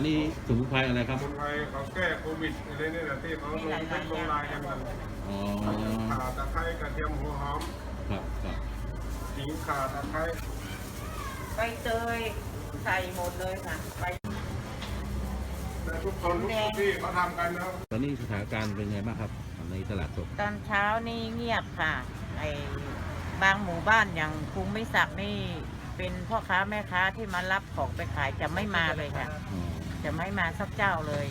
อันนี้สมุนไพรอะไรครับ สมุนไพรเขาแก้โควิดอะไรนี่แหละที่เขาลงเป็นลงลายกันกันอ๋อข่าตะไคร้กระเทียมหัวหอมครับครับขิงข่าตะไคร้ใบเตยใส่หมดเลยค่ะใบแต่ทุกคนทุกที่เขาทำกันนะตอนนี้สถานการณ์เป็นไงบ้างครับในตลาดสดตอนเช้านี่เงียบค่ะไอ้บางหมู่บ้านอย่างกรุงไม่สักนี่เป็นพ่อค้าแม่ค้าที่มารับของไปขายจะไม่มาเลยค่ะอ๋อ จะไม่มาสักเจ้าเลย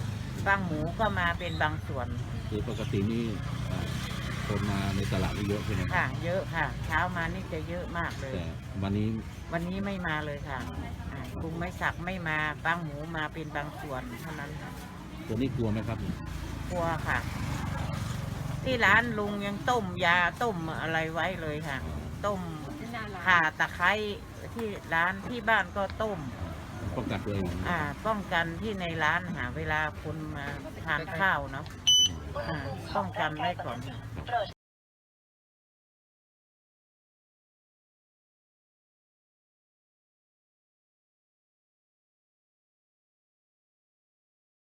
บางหมูก็มาเป็นบางส่วน คือปกตินี่อ่าคนมาในตลาดนี่เยอะใช่ไหมครับค่ะ เยอะค่ะ เช้ามานี่จะเยอะมากเลย แต่วันนี้วันนี้ไม่มาเลยค่ะอ่ากรุงไม่สักไม่มาบางหมูมาเป็นบางส่วนเท่านั้นค่ะ ตัวนี้กลัวไหมครับกลัวค่ะ ที่ร้านลุงยังต้มยาต้มอะไรไว้เลยค่ะ ต้มข่าตะไคร้ที่ร้านที่บ้านก็ต้ม ป้องกันตัวเองอ่าป้องกันที่ในร้านหาเวลาคนมาทานข้าวเนาะอ่าป้องกันไว้ก่อน